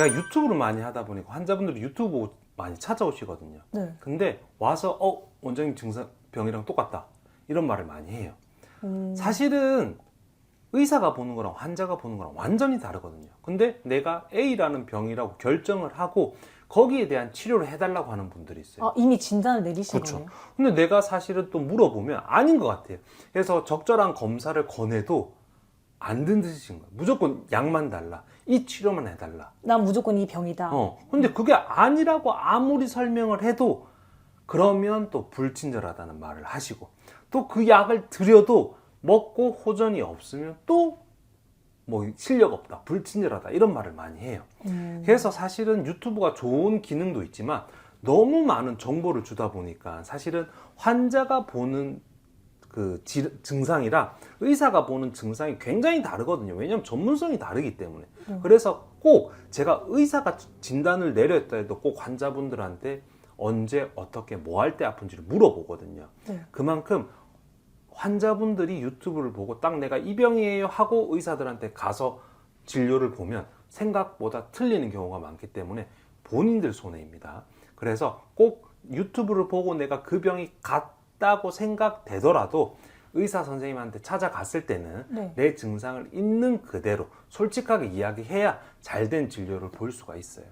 제가 유튜브를 많이 하다 보니까 환자분들이 유튜브 많이 찾아오시거든요. 네. 근데 와서 어 원장님 증상 병이랑 똑같다 이런 말을 많이 해요. 음, 사실은 의사가 보는 거랑 환자가 보는 거랑 완전히 다르거든요. 근데 내가 A라는 병이라고 결정을 하고 거기에 대한 치료를 해달라고 하는 분들이 있어요. 아, 이미 진단을 내리신 그렇죠. 거네요. 근데 내가 사실은 또 물어보면 아닌 것 같아요. 그래서 적절한 검사를 권해도 안 듣으신 거예요. 무조건 약만 달라. 이 치료만 해달라. 난 무조건 이 병이다. 어. 근데 그게 아니라고 아무리 설명을 해도 그러면 또 불친절하다는 말을 하시고 또 그 약을 드려도 먹고 호전이 없으면 또 뭐 실력 없다, 불친절하다 이런 말을 많이 해요. 음, 그래서 사실은 유튜브가 좋은 기능도 있지만 너무 많은 정보를 주다 보니까 사실은 환자가 보는 그 지- 증상이랑 의사가 보는 증상이 굉장히 다르거든요. 왜냐하면 전문성이 다르기 때문에. 음. 그래서 꼭 제가 의사가 진단을 내렸다 해도 꼭 환자분들한테 언제 어떻게 뭐 할 때 아픈지를 물어보거든요. 네. 그만큼 환자분들이 유튜브를 보고 딱 내가 이 병이에요 하고 의사들한테 가서 진료를 보면 생각보다 틀리는 경우가 많기 때문에 본인들 손해입니다. 그래서 꼭 유튜브를 보고 내가 그 병이 같 다고 생각되더라도 의사 선생님한테 찾아갔을 때는 네. 내 증상을 있는 그대로 솔직하게 이야기해야 잘 된 진료를 볼 수가 있어요.